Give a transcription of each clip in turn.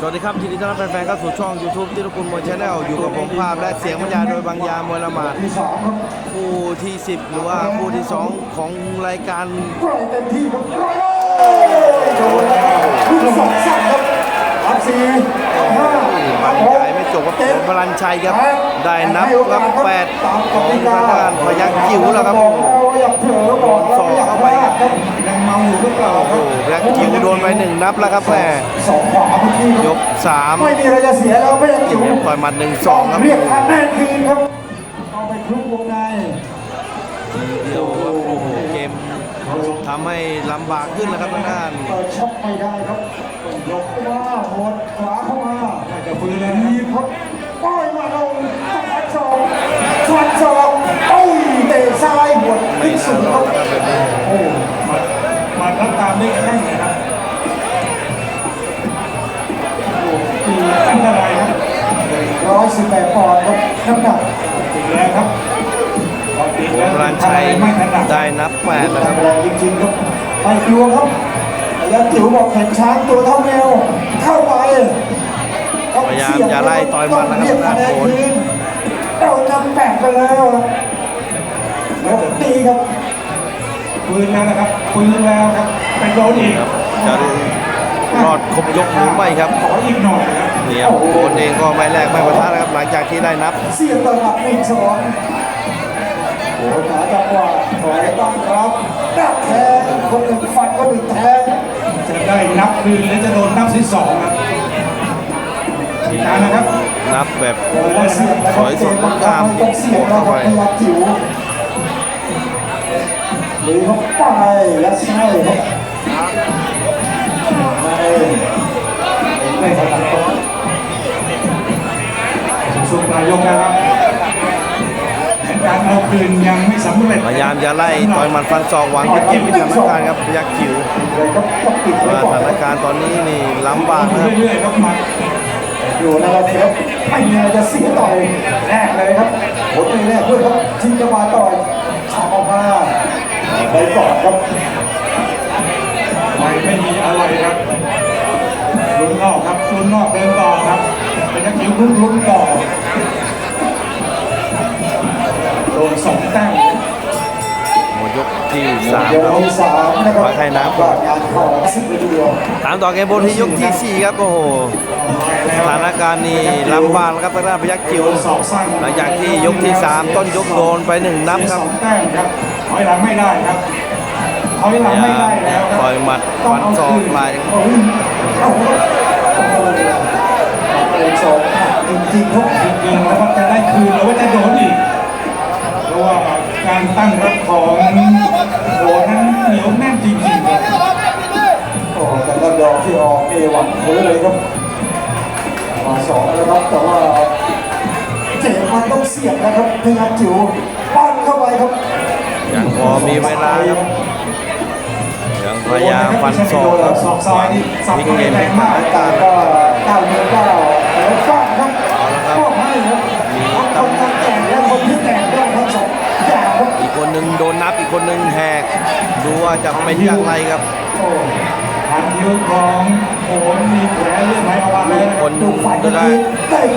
สวัสดีครับยินดีต้อนรับแฟนๆเข้าสู่ช่อง YouTube ที่ทุกคุณมวยชาแนลอยู่กับผมภาพและเสียงบรรยายโดยบางยามวยละหมาดคู่ที่ 10 หรือว่าคู่ที่ 2 ของรายการปล่อยเต็มที่ครับปล่อยโดนลูกสองสั่งครับอัพสี่ห้าบรรยายไม่จบกับผมพลันชัยครับ ได้นับครับ8ของทางด้านพยัคฆ์จิ๋วแล้วครับบอกแล้วว่าอย่าเผลอบอกแล้าอย่าพลาดครับ เมาอยู่หรือเปล่าคโอ้รับโหพยัคฆ์จิ๋วโดนไปหนึ่งนับแล้วครับแม่สองขวาเมื่อกี้ครับยกไม่มีอะไรจะเสียแล้วไม่ยังจิ๋ว3ต่อยหมัด1 2ครับเรียกคะแนนคืนครับเอาไปคลุกวงในทีเดียวครับโอ้โหเกมทำให้ลำบากขึ้นแล้วครับทางด้านเปิดช็อปไม่ได้ครับยกเข้ามาหมดขวาเข้ามาจะปืนเลยนะครับป้อยมาลง ชัยได้นับแปดนะครับแรงจริงๆครับไม่กลัวครับระยะจิ๋วบอกเห็นช้างตัวเท่าแมวเข้าไปพยายามจะไล่ต่อยหมัดนะครับต้องเรียกคะแนนด้านบนคืนเรานำแปดไปแล้วครับแล้วตีครับปืนแล้วนะครับปืนแล้วครับไปโดนอีกครับจะรอดครบยกหรือไม่ครับขออีกหน่อยนะครับเนี่ยโค้ชเองก็ไม่แลกไม่ประทะนะครับหลังจากที่ได้นับ เสียงต่อยหมัดหนึ่งสอง โอ้โหหาจังหวะถอยตั้งรับดักแทงคนหนึ่งฟันคนหนึ่งแทงจะได้นับคืนหรือจะโดนนับที่สองครับติดตามนะครับนับแบบโอ้โหเสียงแล้วสวยสดงดงามต้องเสียงแล้วครับพยักจิ๋วลุยเข้าไปแล้วใช่ครับไม่ไม่ถนัดตัวช่วงปลายยกแล้วครับแผน การเอาคืนยังไม่สำเร็จพยายามจะไล่ต่อยหมัดฟันศอกหวังจะเก็บสถานการณ์ครับพยักจิ๋วเลยก็ต้องปิดไว้ว่าก่สอนถานการณ์ตอนนี้นี่ลำบากนะครับเรื่อยๆครับหมัดอยู่นะครับเดี๋ยวไม่มีอะไรจะเสียต่อยแรกเลยครับผลไม่แรกด้วยครับชิงจะมาต่อยฉากออกมาไปก่อนครับไม่ไม่มีอะไรครับลุ้นนอกครับลุ้นนอกเดินต่อครับเป็นนักขิวลุ้นลุ้นต่อโดน สองแต้มหมดยกที่สามเดี๋ยวครับที่สามนะครับมาให้น้ำก่อนงานเข้าสิบนาทีเดียวตามต่อเกมบนที่ยกที่สี่ครับโอ้โหสถานการณ์นี่ลำบากแล้วครับทางด้านพยักจิ๋วโดนสองสั้นหลังจากที่ยกที่สามต้นยกโดนไปหนึ่งนับเสียคสรับองแต้มครับถอยหลังไม่ได้ครับถอยหลังไม่ได้แล้วครับ ต่อยหมัดฟันศอกไหลโอ้ยโอ้โหโอ้โหเป็นสองจริงๆครับจริงๆแล้วว่าจะได้คืนหรือว่าจะโดนอีก เพราะว่าการ ตั้งรับของโดนนั้นเหนียวแน่นจริงๆครับโอ้โหแต่ละดอกที่ออกเอวังเลยครับมาสองแล้วครับแต่ว่าเจ็บมันต้องเสียบนะครับพยายามจิ๋วปั้นเข้าไปครับยังพอมีเวลาครับยังพยายามฟันศอกครับศอกซ้ายนี่สับพลิกตัวเกมแรเป็นงสมากถานกาการรณ์ก็ก้าวเดินก้าวแล้วฟาด ครับอีกคนหนึ่งโดนนับอีกคนหนึ่งแหกดูว่าจะเป็นอย่างไรครับโอ้ทางคิ้วของโอนมีแผลเลือดไหลออกมาเลยนะคครับนหนึ่งก็ได้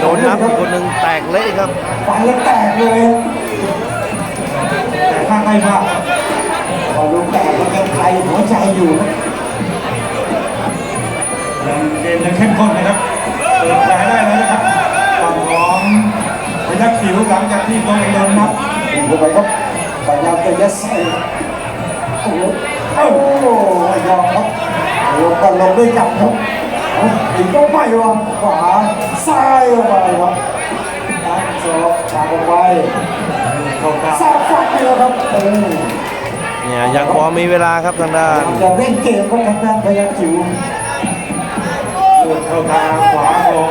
โดนนับอีกคนหนึ่งแตกเละครับฟันแล้วแตกเลยแต่ข้างใกล้มากพอลูกแตกมันยังไทยหัวใจอยู่ครับยังเกมยังเข้มข้นนะครับเปิดแผลได้แล้วนะครับฝั่งของพยัคฆ์ขิวหลังจากที่ตัวเองโดนนับยิงเข้าไปครับ พยายามจะยัดใส่โอ้โหโอ้โหไม่ยอมครับลงกันลงด้วยกันครับเอาอีกก็ไม่วางขวาซ้ายเข้าไปครับตั้งศอกฉากออกไปเข้ากลางซ้ายฟัดไปแล้วครับเออเนี่ยยังพอมีเวลาครับทางด้านจะเล่นเกมก็ทางด้านพยัคฆ์จิ๋วเลือดเข้าทางขวาของ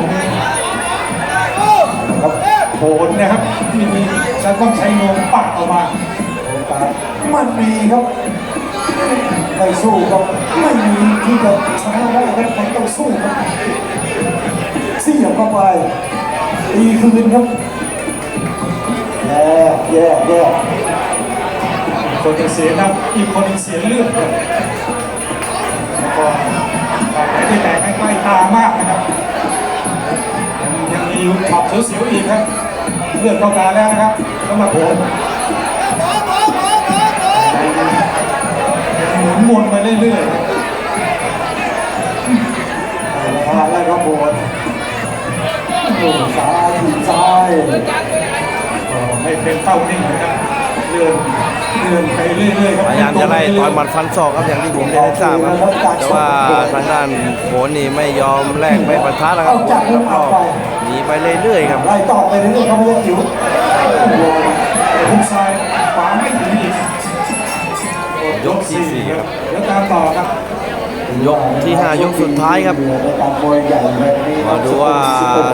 ครับโหนนะครับที่มีจะต้องใช้นมปัดออกมาโอกาส มันมีครับไม่สู้ครับไม่มีที่จะชนะได้ครับมันต้องสู้ครับเสียบเข้าไปตีคืนครับแย่แย่แย่คนหนึ่งเสียน้ำอีกคนหนึ่งเสียเลือดครับแล้วก็บาดแผลที่แตกใกล้ๆตามากนะครับยังมีขับเสียวๆอีกครับเลือดเข้าตาแล้วนะครับสำหรับผม วนไปเรื่อยๆผ่านแล้วครับโบนโอ้ซ้ายถีบซ้ายก็ไม่เป็นเป้านิ่งนะครับเลื่อนเลื่อนไปเรื่อยๆครับพยายามจะไล่ต่อยหมัดฟันศอกครับอย่างที่ผมได้ทราบครับแต่ว่าทางด้านโหนนี่ไม่ยอมแลกไม่ปะทะแล้วครับแล้วก็หนีไปเรื่อยๆครับไล่ต่อไปเรื่อยๆครับพยักจิ๋ว ที่ 5 ยกสุดท้ายครับ มาดูว่า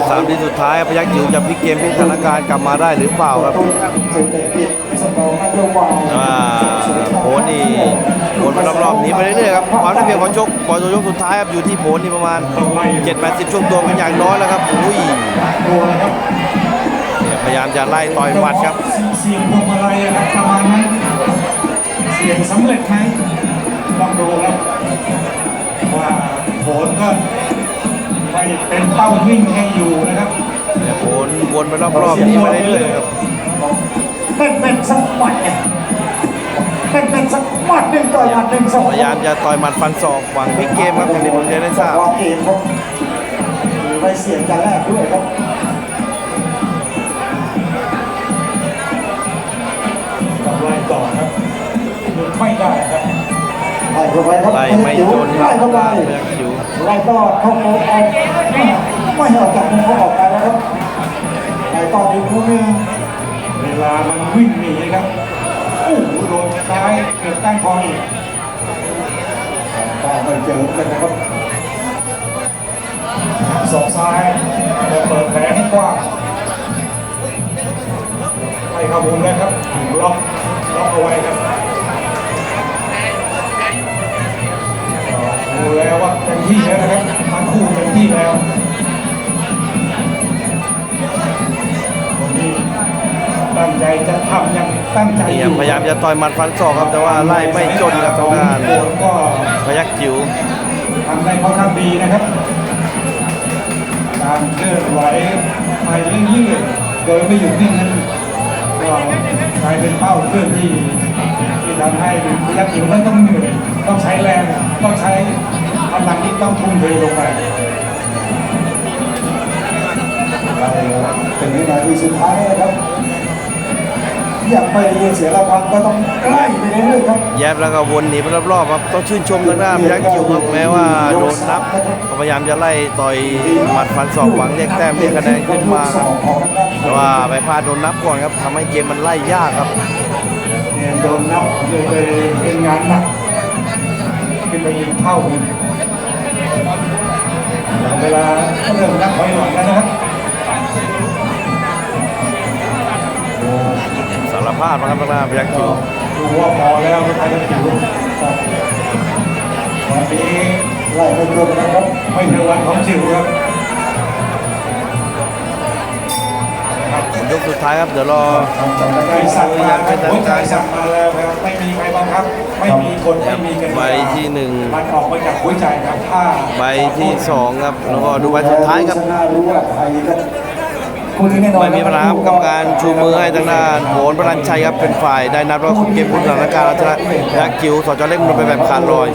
สามทีสุดท้ายพยักจิ๋วจะพลิกเกมพลิกสถานการณ์กลับมาได้หรือเปล่าครับตุ้มเจอแต่ปิดสมองนโยบายว่าโผนี่โผนมารอบๆหนี้ไปเรื่อยๆครับความได้เปรียบของชกพอตัวยกสุดท้ายครับอยู่ที่โผนี่ประมาณ 7-80 ช่วงตัวเป็นอย่างน้อยแล้วครับอุ้ยพยายามจะไล่ต่อยหมัดครับเสียงพวงมาลัยครับประมาณนั้นเสียงสำเร็จไหมต้องดูครับ ว่าโผลก็ไม่เป็นเป้านิ่งให้อยู่นะครับเนี่ยโผนวนไปรอบๆนี้ไปเรื่อยๆครับเป็นเป็นสักหมัดเนี่ยเป็นเป็นสักหมัดหนึ่งต่อยหมัดหนึ่งสองพยายามจะต่อยหมัดฟันศอกหวังพลิกเกมครับอย่างที่ผมได้ทราบวางเกมครับหรือไม่เสี่ยงกันแรกด้วยครับกำไรต่อครับหยุดไม่ได้ครับ ไล่เข้าไปครับไล่ไม่จนคไล่รับเข้าไปพยักจิ๋วไล่ต่อเข้าโค้งเอาไม่ให้ออกจากมุมเขาออกไปแล้วครับไล่ต่ออีกมุมหนึงเวลามันวิ่งหนีครับโอ้โหโดนซ้ายเกือบตั้งคออีกก็ไม่เจอกันนะครับสองซ้ายแต่เปิดแผลให้กว้างไล่เข้ามุมเลยครับล็อกล็อกเอาไว้ครับ ดูแล้วว่าเต็มที่แล้วนะครับทั้งคู่เต็มที่แล้ววันนี้ตั้งใจจะทำอย่างตั้งใจนี่อครับยู่พยายามจะต่อยหมัดฟันศอกครับแต่ว่าไล่ไม่จนครับทางด้านโอ้ก็พยักจิ๋วทำได้ค่อนข้างดีนะครับการเคลื่อนไหวไปเรื่อยๆโดยไม่หยุดนิ่งนั้นก็กลายเป็นเป้าเคลื่อนที่ ที่ทำให้พยักจิ๋วนั้นต้องเหนื่อยต้องใช้แรงต้องใช้พลังที่ต้องทุ่มเทลงไปถึงวินาทีสุดท้ายนะครับอยากไปเสียรางวัลก็ต้องไล่ไปเรื่อยๆครับแยบแล้วก็วนหนีไปรอบๆครับต้องชื่นชมทางด้านพยักจิ๋วครับแม้ว่าโดนนับก็พยายามจะไล่ต่อยหมัดฟันศอกหวังเรียกแต้มเรียกคะแนนขึ้นมาครับแต่ว่าไปพลาดโดนนับก่อนครับทำให้เกมมันไล่ยากครับ เนี่ยโดนนับเลยไปเป็นงานหนักขึ้นไปอีกเท่าเวลาเริ่มนับถอยหลังแล้วนะครับสารภาพนะครับทางด้าพยักจิ๋วดูว่าพอแล้วไทยจะจิ๋ววันนี้ไล่ไปจนนะครับไม่เป็นวันของจิ๋วครับ สุดท้ายครับ เดี๋ยวรอใจสั่งมาครับหัวใจสั่งมาแล้วครับไม่มีใครบังคับ ไม่มีคนไม่มีกันใบที่หนึ่งมันออกมาจากหัวใจครับถ้าใบที่สองครับแล้วก็ดูใบสุดท้ายครับชนะรู้ว่าใครก็คู่นี้แน่นอนไม่มีปัญหาครับกรรมการชูมือให้ทางด้านโหนพลันชัยครับเป็นฝ่ายได้นับแล้วคุมเกมพุทธสถานการณ์เอาชนะพยักจิ๋วสจเล็กมันไปแบบขาดลอย